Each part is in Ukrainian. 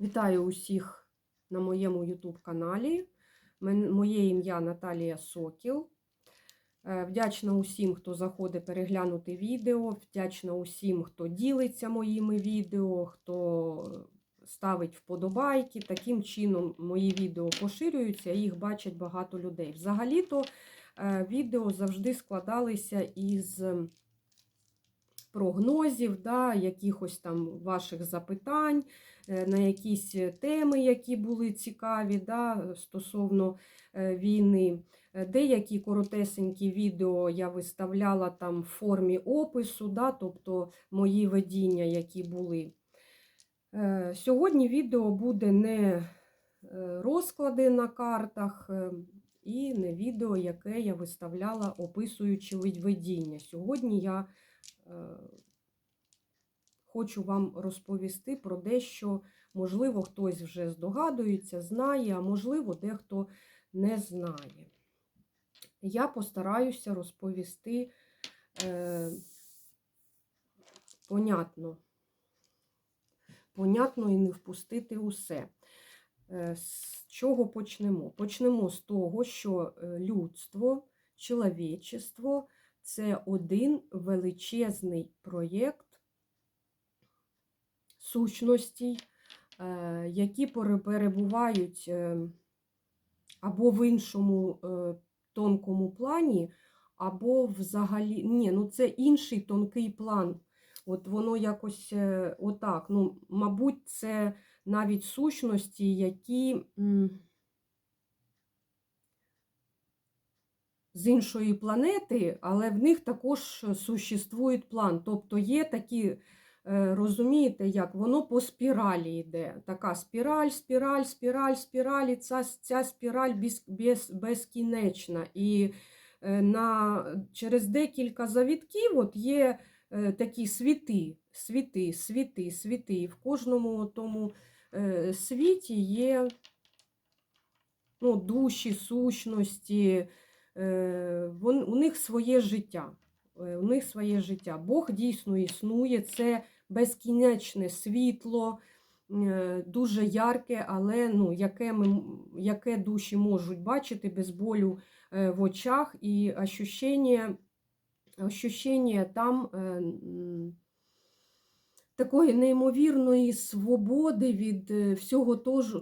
Вітаю усіх на моєму YouTube каналі. Моє ім'я Наталія Сокіл. Е, Вдячна усім, хто заходить переглянути відео. Вдячна усім, хто ділиться моїми відео, хто ставить вподобайки. Таким чином мої відео поширюються і їх бачать багато людей. Взагалі-то е, відео завжди складалися із прогнозів, да, якихось там ваших запитань, е, на якісь теми, які були цікаві да, стосовно е, війни. Е, Деякі коротесенькі відео я виставляла там в формі опису, да, тобто мої видіння, які були. Е, Сьогодні відео буде не е, розклади на картах е, і не відео, яке я виставляла, описуючи видіння. Сьогодні я е, хочу вам розповісти про дещо, можливо, хтось вже здогадується, знає, а можливо, дехто не знає. Я постараюся розповісти е, понятно, понятно і не впустити усе. Е, З чого почнемо? Почнемо з того, що е, людство, чоловічество це один величезний проєкт сущностей, е, які перебувають е, або в іншому е, тонкому плані, або взагалі. Ні, ну це інший тонкий план. От воно якось отак. Ну, мабуть, це навіть сущності, які з іншої планети, але в них також существує план. Тобто є такі, е, розумієте, як воно по спіралі йде. Така спіраль, спіраль, спіраль, спіраль, і ця, ця спіраль без, без, безкінечна. І е, на, через декілька завітків от є е, такі світи, світи, світи, світи. І в кожному тому е, світі є ну, душі, сущності, е, у них своє життя. Е, У них своє життя. Бог дійсно існує, це безкінечне світло, е, дуже ярке, але ну, яке, ми, яке душі можуть бачити без болю е, в очах і ощущення, ощущення там. Такої неймовірної свободи від е, всього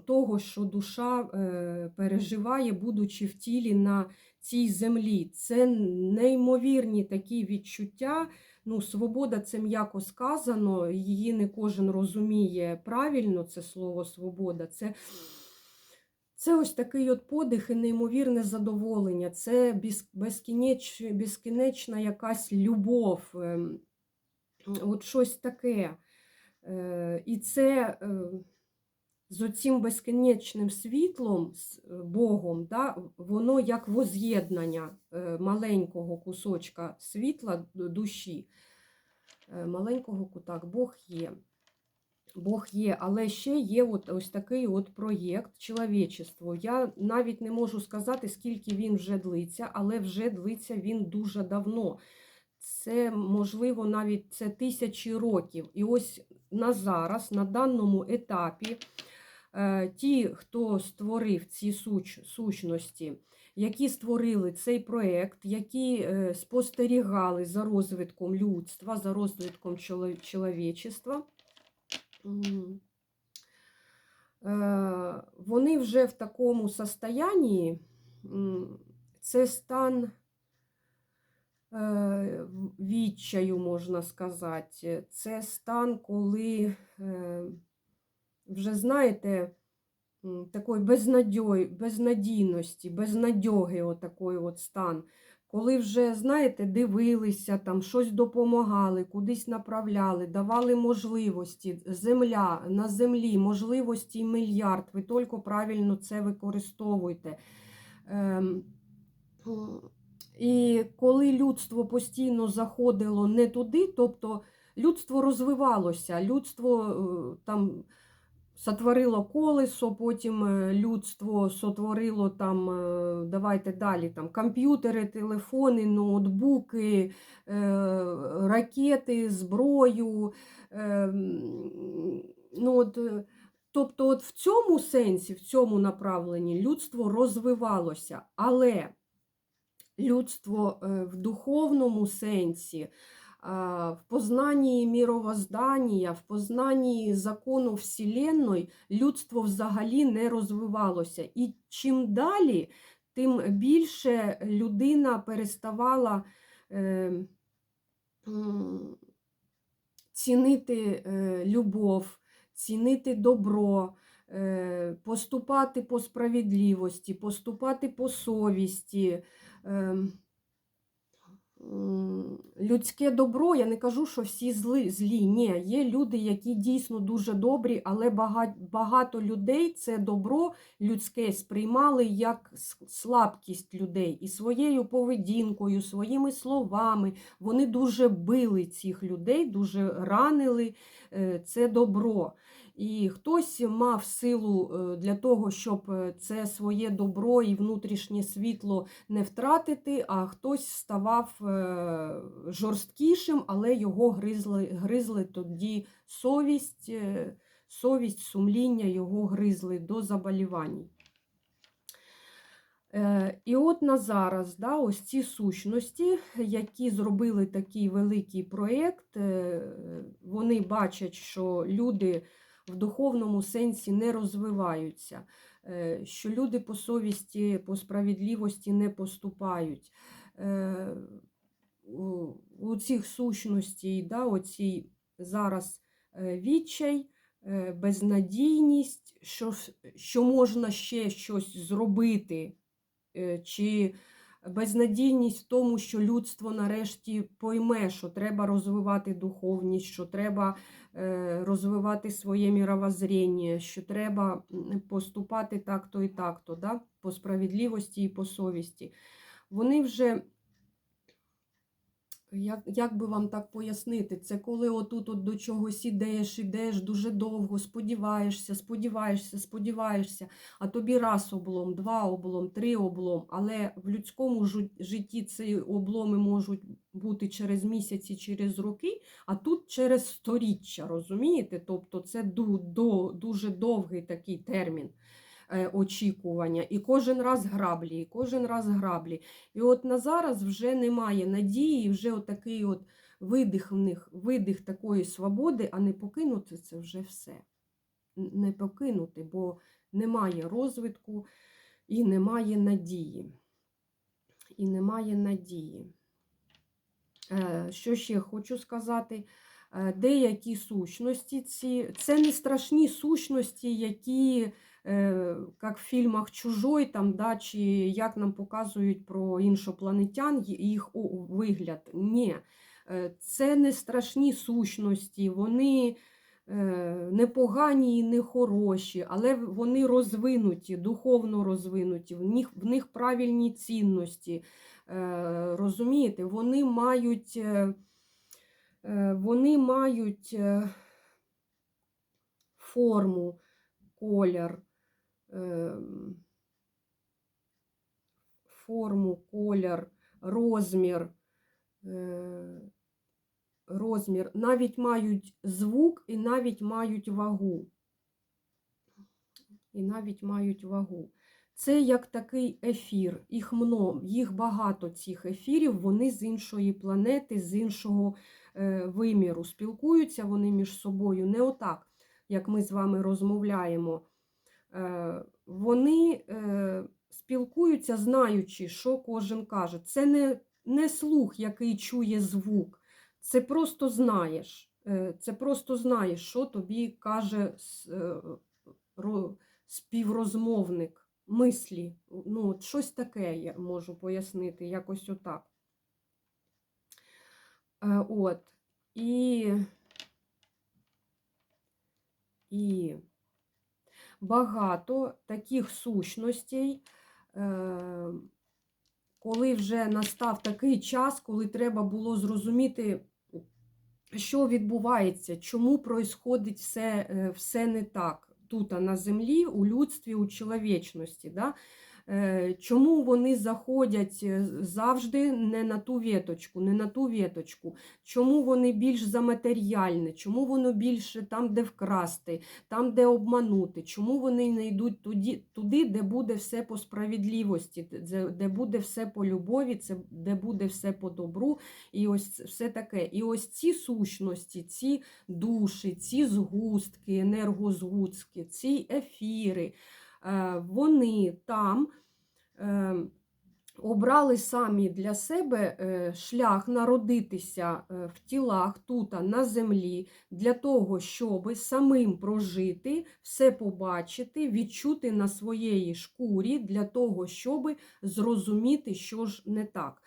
того, що душа е, переживає, будучи в тілі на цій землі. Це неймовірні такі відчуття. Ну, свобода це м'яко сказано, її не кожен розуміє правильно, це слово свобода. Це, це ось такий от подих і неймовірне задоволення, це безкінеч, безкінечна якась любов. ем, От щось таке. Е, І це е, з оцим безкінечним світлом, з е, Богом, да, воно як воз'єднання маленького кусочка світла душі. Маленького ку- так, Бог є. Бог є, але ще є от ось такий от проєкт чоловічество. Я навіть не можу сказати, скільки він вже длиться, але вже длиться він дуже давно. Це, можливо, навіть це тисячі років. І ось на зараз, на даному етапі, е, ті, хто створив ці суч, сущності, які створили цей проєкт, які е, спостерігали за розвитком людства, за розвитком чоловічества, е, вони вже в такому состоянні, це стан відчаю, можна сказати. Це стан, коли е, вже, знаєте, такої безнадійності, безнадьоги, отакий от стан. Коли вже, знаєте, дивилися, там, щось допомагали, кудись направляли, давали можливості, земля, на землі, можливості мільярд, ви тільки правильно це використовуєте. Ем, і коли людство постійно заходило не туди, тобто людство розвивалося, людство е, там сотворило колесо, потім е, людство сотворило там, е, давайте далі, там комп'ютери, телефони, ноутбуки, ракети, зброю. Ну, от, Тобто, от в цьому сенсі, в цьому направленні людство розвивалося, але людство е, в духовному сенсі, в познанні міровоздання, в познанні закону Вселенної людство взагалі не розвивалося. І чим далі, тим більше людина переставала е, цінити е, любов, цінити добро, поступати по справедливості, поступати по совісті. Ем, Людське добро, я не кажу, що всі зли, злі. Ні, є люди, які дійсно дуже добрі, але бага- багато людей це добро людське сприймали як слабкість людей і своєю поведінкою, своїми словами. Вони дуже били цих людей, дуже ранили е, це добро. І хтось мав силу е, для того, щоб е, це своє добро і внутрішнє світло не втратити, а хтось ставав е, жорсткішим, але його гризли, гризли тоді совість, совість, сумління його гризли до заболівань. І от на зараз да, ось ці сущності, які зробили такий великий проєкт, вони бачать, що люди в духовному сенсі не розвиваються, е, що люди по совісті, по справедливості не поступають. Е, У цих сущностей, да, оцій зараз е, відчай, безнадійність, що, що можна ще щось зробити, чи безнадійність в тому, що людство нарешті пойме, що треба розвивати духовність, що треба е, розвивати своє міровоззріння, що треба поступати так-то і так-то, да? по справедливості і по совісті. Вони вже, як, як би вам так пояснити, це коли отут от до чогось ідеш, ідеш дуже довго, сподіваєшся, сподіваєшся, сподіваєшся, а тобі раз облом, два облом, три облом, але в людському житті ці обломи можуть бути через місяці, через роки, а тут через сторіччя, розумієте? Тобто це дуже довгий такий термін очікування. І кожен раз граблі, і кожен раз граблі. І от на зараз вже немає надії, вже отакий от видих в них, видих такої свободи, а не покинути це вже все. Не покинути, бо немає розвитку і немає надії. І немає надії. Е, Що ще хочу сказати? Е, Деякі сущності ці це не страшні сущності, які, е, як в фільмах Чужой, там, да, чи як нам показують про іншопланетян, їх вигляд. Ні, Е, це не страшні сущності, вони е, не погані і не хороші, але вони розвинуті, духовно розвинуті, в них, в них правильні цінності. Е, Розумієте, вони мають, е, е, вони мають е, форму, колір, форму, колір, розмір, е, розмір, навіть мають звук і навіть мають вагу. І навіть мають вагу. Це як такий ефір, їх мно, їх багато цих ефірів, вони з іншої планети, з іншого е, виміру. Спілкуються вони між собою не отак, як ми з вами розмовляємо. Е, вони е, спілкуються, знаючи, що кожен каже. Це не, не слух, який чує звук. Це просто знаєш. Е, Це просто знаєш, що тобі каже співрозмовник мислі. Ну, от щось таке я можу пояснити, якось отак. От. І, і багато таких сущностей, е, коли вже настав такий час, коли треба було зрозуміти, що відбувається, чому происходить все, е, все не так тут, на землі, у людстві, у чоловічності. Да? Е, Чому вони заходять е, завжди не на ту віточку, не на ту віточку? Чому вони більш за матеріальне? Чому воно більше там, де вкрасти, там, де обманути? Чому вони не йдуть туди, туди де буде все по справедливості, де- де буде все по любові, де буде все по добру, і ось все таке. І ось ці сущності, ці душі, ці згустки, енергозгустки, ці ефіри, вони там е, обрали самі для себе е, шлях народитися е, в тілах тут, на землі, для того, щоб самим прожити, все побачити, відчути на своєї шкурі, для того, щоб зрозуміти, що ж не так.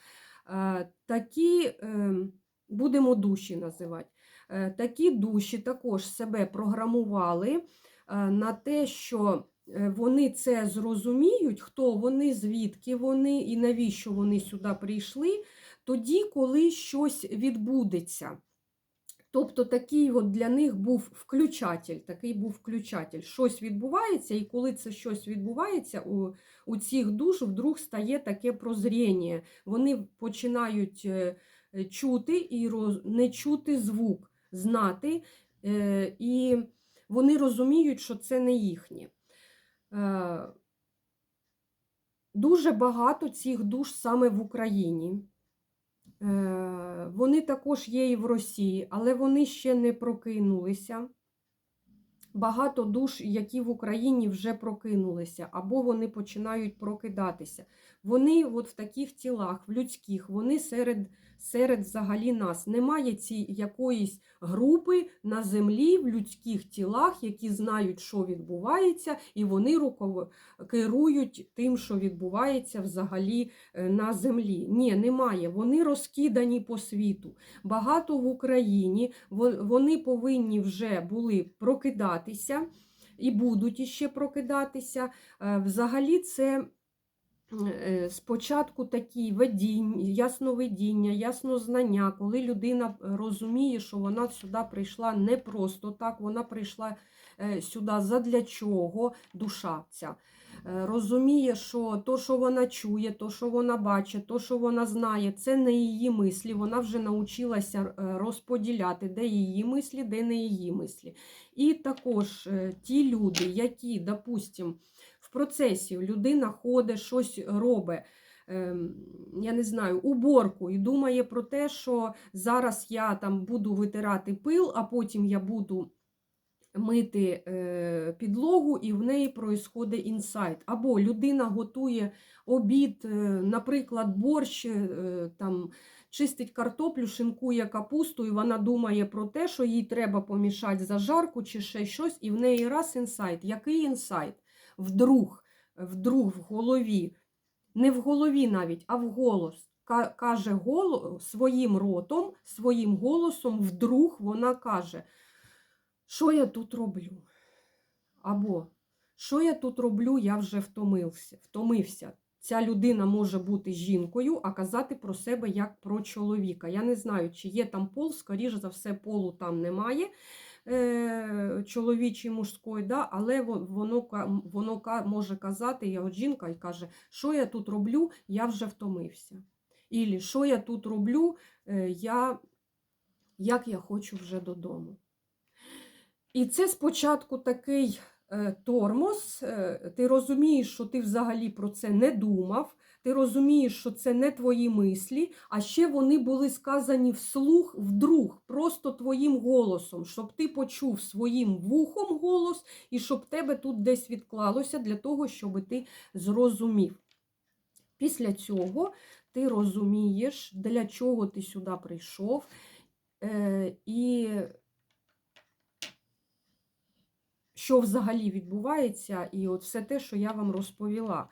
Е, Такі е, будемо душі називати. Е, Такі душі також себе програмували е, на те, що е, вони це зрозуміють, хто вони, звідки вони і навіщо вони сюди прийшли, тоді, коли щось відбудеться. Тобто такий от для них був включатель, такий був включатель. Щось відбувається, і коли це щось відбувається, у, у цих душ вдруг стає таке прозріння. Вони починають е, е, чути і роз... не чути звук, знати, е, і вони розуміють, що це не їхнє. Е, Дуже багато цих душ саме в Україні. Е, Вони також є і в Росії, але вони ще не прокинулися. Багато душ, які в Україні вже прокинулися, або вони починають прокидатися. Вони от в таких тілах, в людських, вони серед, серед взагалі нас. Немає ці якоїсь групи на землі в людських тілах, які знають, що відбувається, і вони руково- керують тим, що відбувається взагалі е, на землі. Ні, немає. Вони розкидані по світу. Багато в Україні вони повинні вже були прокидатися і будуть іще прокидатися. Е, Взагалі, це спочатку такі видіння, ясновидіння, яснознання, коли людина розуміє, що вона сюди прийшла не просто так, вона прийшла е, сюди задля чого душа ця. Е, Розуміє, що то, що вона чує, то, що вона бачить, то, що вона знає, це не її мислі. Вона вже навчилася е, розподіляти, де її мислі, де не її мислі. І також е, ті люди, які, допустимо, в процесі людина ходить, щось робить. ем, Я не знаю, уборку і думає про те, що зараз я там буду витирати пил, а потім я буду мити е, підлогу, і в неї проїсходить інсайт. Або людина готує обід, е, наприклад, борщ, е, там, чистить картоплю, шинкує капусту, і вона думає про те, що їй треба помішати зажарку чи ще щось, і в неї раз інсайт. Який інсайт? Вдруг, вдруг в голові, не в голові навіть, а в голос. Каже голо, своїм ротом, своїм голосом, вдруг вона каже, що я тут роблю? Або що я тут роблю, я вже втомився. втомився. Ця людина може бути жінкою, а казати про себе як про чоловіка. Я не знаю, чи є там пол, скоріш за все, полу там немає чоловічий, мужської, да? але воно, воно може казати, я от жінка і каже, що я тут роблю, я вже втомився. Ілі що я тут роблю, е, я, як я хочу вже додому. І це спочатку такий е, тормоз. е, Ти розумієш, що ти взагалі про це не думав. Ти розумієш, що це не твої мислі, а ще вони були сказані вслух вдруг, просто твоїм голосом, щоб ти почув своїм вухом голос і щоб тебе тут десь відклалося для того, щоб ти зрозумів. Після цього ти розумієш, для чого ти сюди прийшов. е, І що взагалі відбувається, і от все те, що я вам розповіла.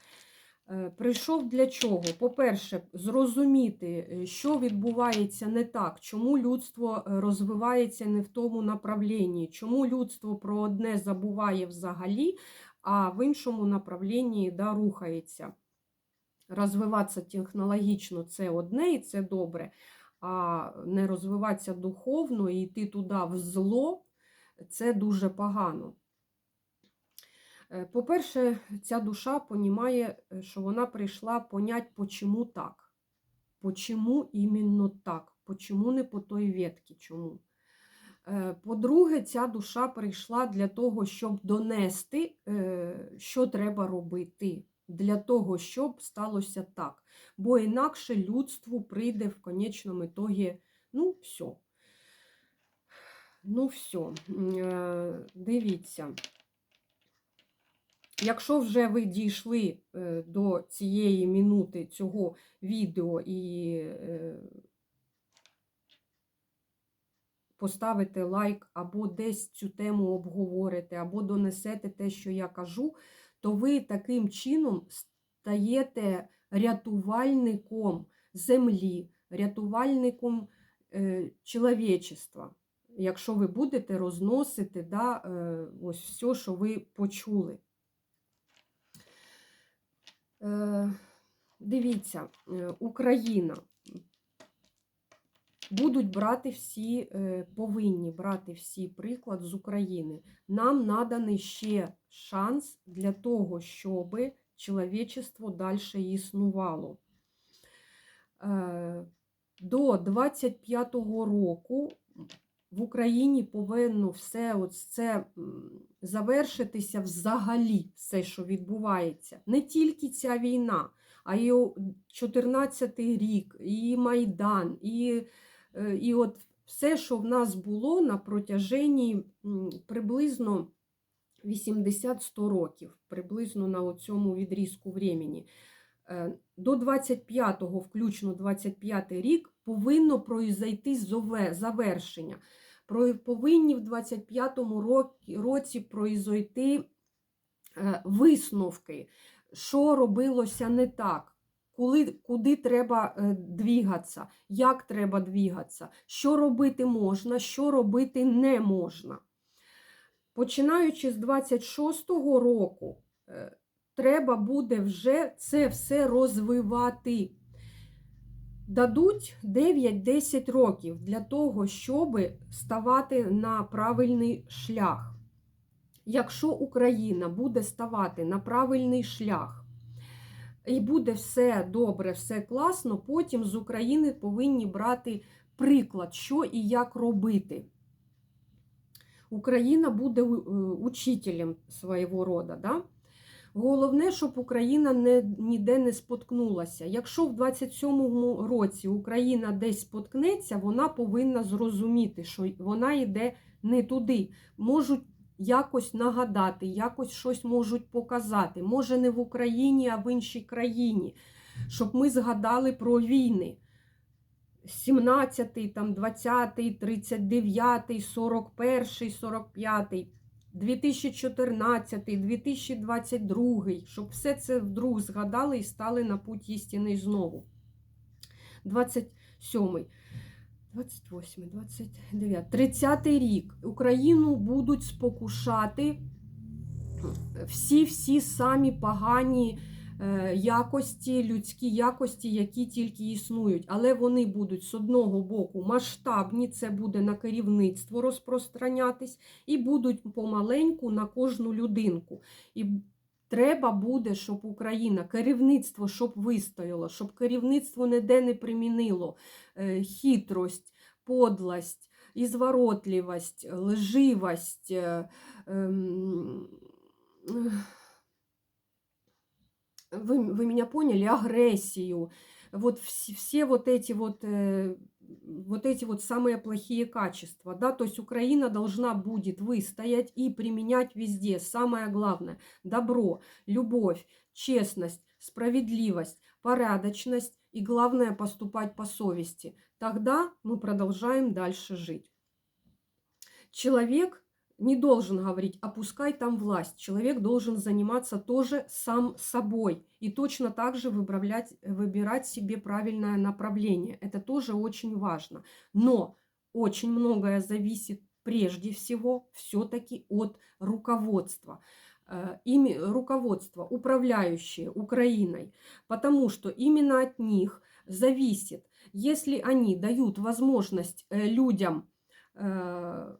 Е, Прийшов для чого? По-перше, зрозуміти, е, що відбувається не так, чому людство е, розвивається не в тому направлінні, чому людство про одне забуває взагалі, а в іншому направлінні да, рухається. Розвиватися технологічно це одне і це добре, а не розвиватися духовно і йти туди в зло це дуже погано. Е, По-перше, ця душа понімає, е, що вона прийшла понять, почему так. Почему іменно так? Почему не по той ветці? Чому? Е, По-друге, ця душа прийшла для того, щоб донести, що треба робити, для того, щоб сталося так. Бо інакше людству прийде в конечному ітогі, ну, все. Ну, все. Дивіться. Якщо вже ви дійшли е, до цієї минути цього відео і е, поставите лайк, або десь цю тему обговорите, або донесете те, що я кажу, то ви таким чином стаєте рятувальником землі, рятувальником е, чоловічества. Якщо ви будете розносити да, ось все, що ви почули. Е, Дивіться, е, Україна. Будуть брати всі, е, повинні брати всі приклад з України. Нам наданий ще шанс для того, щоб чоловічество далі існувало. До 25-го року в Україні повинно все це завершитися взагалі, все, що відбувається. Не тільки ця війна, а й 14-й рік, і Майдан, і, е, і от все, що в нас було на протяженні приблизно 80-100 років, приблизно на цьому відрізку времени. Е, До 25-го, включно 25-й рік, повинно произойти завершення. Повинні в 25-му році, році произойти е, висновки, що робилося не так, коли, куди треба е, двігатися, як треба двігатися, що робити можна, що робити не можна. Починаючи з 26-го року, е, треба буде вже це все розвивати. Дадуть 9-10 років для того, щоб ставати на правильний шлях. Якщо Україна буде ставати на правильний шлях і буде все добре, все класно, потім з України повинні брати приклад, що і як робити. Україна буде е, учителем свого роду. Да? Головне, щоб Україна не, ніде не споткнулася. Якщо в 27-му році Україна десь споткнеться, вона повинна зрозуміти, що вона йде не туди. Можуть якось нагадати, якось щось можуть показати. Може, не в Україні, а в іншій країні, щоб ми згадали про війни. 17-й, там 20-й, 39-й, 41-й, 45-й. 2014, 2022, щоб все це вдруг згадали і стали на путь істини знову. 27, 28, 29, 30 рік. Україну будуть спокушати всі-всі самі погані якості, людські якості, які тільки існують. Але вони будуть з одного боку масштабні, це буде на керівництво розпространятись, і будуть помаленьку на кожну людинку. І треба буде, щоб Україна, керівництво, щоб вистояло, щоб керівництво ніде не примінило е, хитрость, подлость, ізворотливость, лживость. е, ем, вы, вы меня поняли, агрессию, вот все, все вот эти вот, э, вот эти вот самые плохие качества, да, то есть Украина должна будет выстоять и применять везде, самое главное, добро, любовь, честность, справедливость, порядочность и главное поступать по совести. Тогда мы продолжаем дальше жить. Человек не должен говорить, опускай там власть. Человек должен заниматься тоже сам собой и точно так же выбирать, выбирать себе правильное направление. Это тоже очень важно. Но очень многое зависит прежде всего все-таки от руководства. Э, Ими, руководство, управляющие Украиной, потому что именно от них зависит, если они дают возможность э, людям э,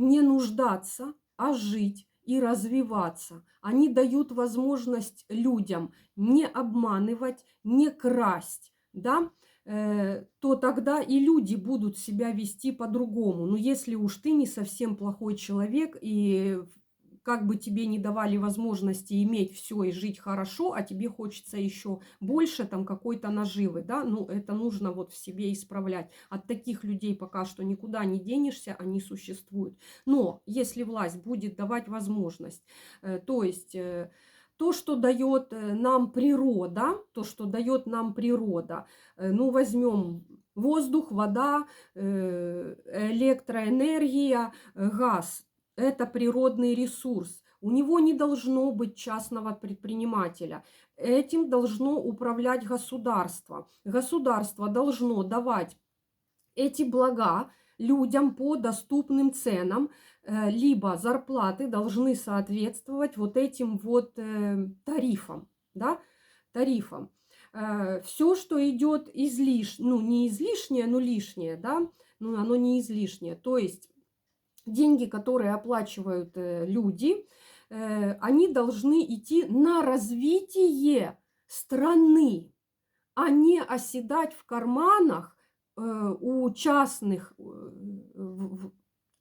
не нуждаться, а жить и развиваться. Они дают возможность людям не обманывать, не красть, да, э, то тогда и люди будут себя вести по-другому. Но если уж ты не совсем плохой человек и как бы тебе не давали возможности иметь все и жить хорошо, а тебе хочется еще больше там какой-то наживы, да, ну это нужно вот в себе исправлять. От таких людей пока что никуда не денешься, они существуют. Но если власть будет давать возможность, э, то есть э, то, что дает э, нам природа, то, что дает нам природа, ну возьмем воздух, вода, электроэнергия, газ, это природный ресурс. У него не должно быть частного предпринимателя. Этим должно управлять государство. Государство должно давать эти блага людям по доступным ценам, э, либо зарплаты должны соответствовать вот этим вот э, тарифам, да, тарифам. Э, Все, что идет излишне, ну не излишнее, но лишнее, да, ну оно не излишнее. То есть деньги, которые оплачивают э, люди, э, они должны идти на развитие страны, а не оседать в карманах э, у частных,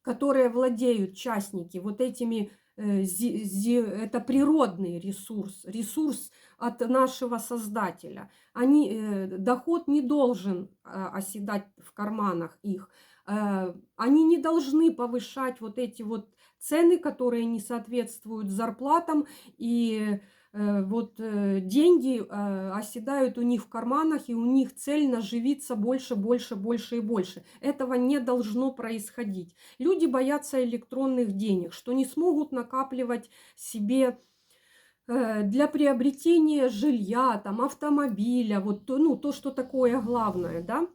которые владеют частники вот этими это природный ресурс, ресурс от нашего создателя. Они, доход не должен а, оседать в карманах их. Э, они не должны повышать вот эти вот цены, которые не соответствуют зарплатам, и э, вот э, деньги оседают у них в карманах, и у них цель наживиться больше, больше, больше и больше. Этого не должно происходить. Люди боятся электронных денег, что не смогут накапливать себе для приобретения жилья, там, автомобиля, вот ну, то, что такое главное, да,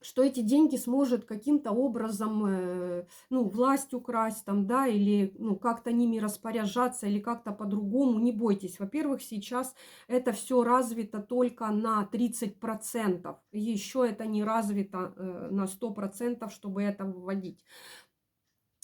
что эти деньги сможет каким-то образом, э, ну, власть украсть там, да, или, ну, как-то ними распоряжаться, или как-то по-другому, не бойтесь. Во-первых, сейчас это все развито только на 30%, еще это не развито э, на 100%, чтобы это вводить.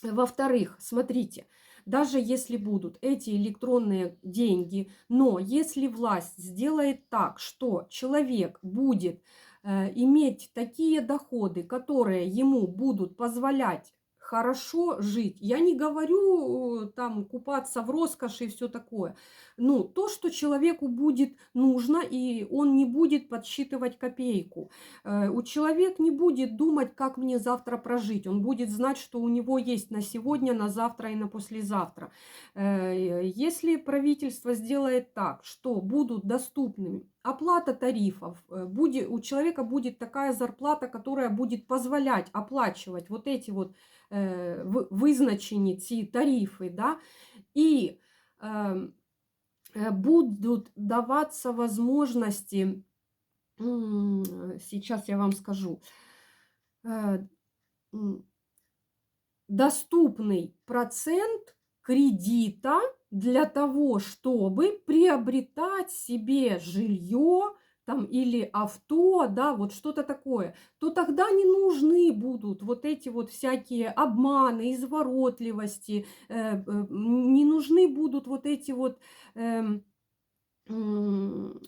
Во-вторых, смотрите, даже если будут эти электронные деньги, но если власть сделает так, что человек будет иметь такие доходы, которые ему будут позволять хорошо жить. Я не говорю э, там купаться в роскоши и все такое. Ну, то, что человеку будет нужно, и он не будет подсчитывать копейку. Э, у человека не будет думать, как мне завтра прожить. Он будет знать, что у него есть на сегодня, на завтра и на послезавтра. Э, если правительство сделает так, что будут доступными оплата тарифов, будет, у человека будет такая зарплата, которая будет позволять оплачивать вот эти вот визначені ці тарифи, да, и э, будут даваться возможности, сейчас я вам скажу, э, доступный процент кредита для того, чтобы приобретать себе жилье, там, или авто, да, вот что-то такое, то тогда не нужны будут вот эти вот всякие обманы, изворотливости, э, э, не нужны будут вот эти вот э,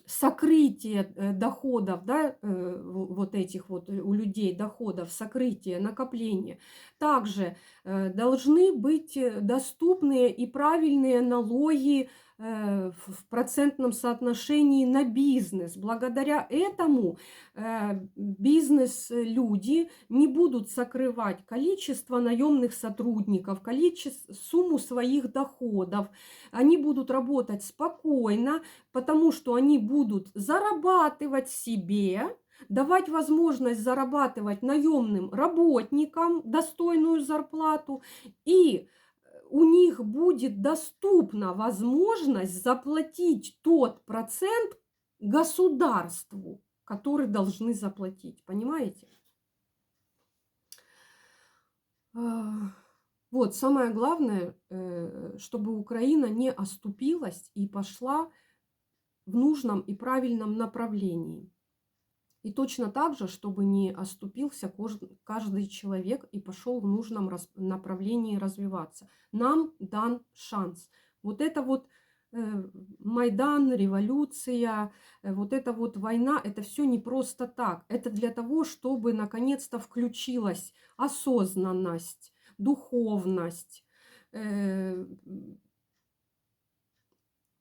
сокрытие э, доходов, да, э, вот этих вот у людей доходов, сокрытие, накопление. Также э, должны быть доступные и правильные налоги Э, в процентном соотношении на бизнес. Благодаря этому э, бизнес-люди не будут сокрывать количество наемных сотрудников, количество, сумму своих доходов. Они будут работать спокойно, потому что они будут зарабатывать себе, давать возможность зарабатывать наемным работникам достойную зарплату и у них будет доступна возможность заплатить тот процент государству, который должны заплатить. Понимаете? А, вот, самое главное, э, чтобы Украина не оступилась и пошла в нужном и правильном направлении. И точно так же, чтобы не оступился каждый человек и пошел в нужном направлении развиваться. Нам дан шанс. Вот это вот э, Майдан, революция, э, вот эта вот война, это все не просто так. Это для того, чтобы наконец-то включилась осознанность, духовность, э,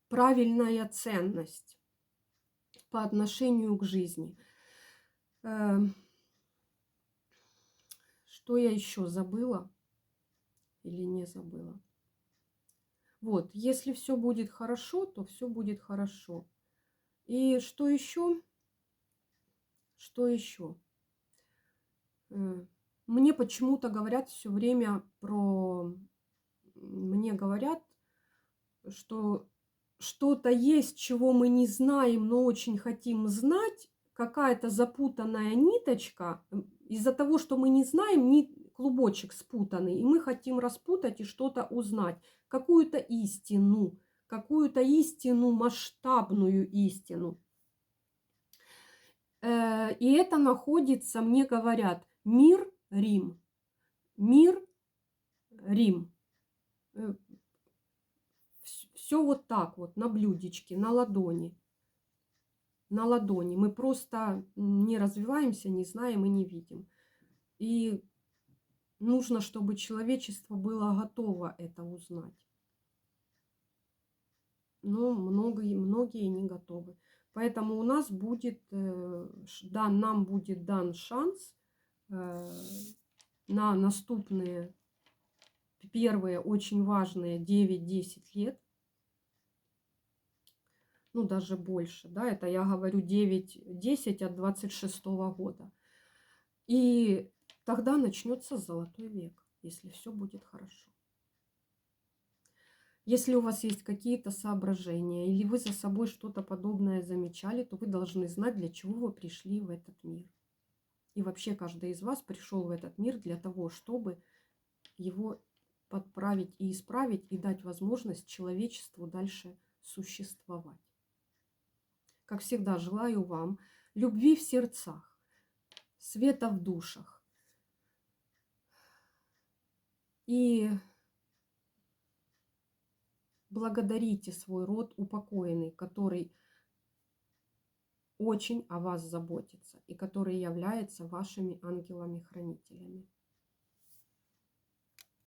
правильная ценность по отношению к жизни. Эм, Что я еще забыла или не забыла? Вот, если все будет хорошо, то все будет хорошо. И что еще? Что еще? Э, Мне почему-то говорят все время про... Мне говорят, что что-то есть, чего мы не знаем, но очень хотим знать, какая-то запутанная ниточка, из-за того, что мы не знаем, ни клубочек спутанный, и мы хотим распутать и что-то узнать, какую-то истину, какую-то истину, масштабную истину. Э, И это находится, мне говорят, мир Рим. Мир Рим. Все вот так вот, на блюдечке, на ладони. На ладони. Мы просто не развиваемся, не знаем и не видим. И нужно, чтобы человечество было готово это узнать. Но многие, многие не готовы. Поэтому у нас будет, э, да, нам будет дан шанс э, на наступные первые очень важные 9-10 лет, ну даже больше, да, это я говорю 9-10 от 26 года. И тогда начнется золотой век, если все будет хорошо. Если у вас есть какие-то соображения или вы за собой что-то подобное замечали, то вы должны знать, для чего вы пришли в этот мир. И вообще каждый из вас пришел в этот мир для того, чтобы его подправить и исправить и дать возможность человечеству дальше существовать. Как всегда, желаю вам любви в сердцах, света в душах и благодарите свой род упокоенный, который очень о вас заботится и который является вашими ангелами-хранителями.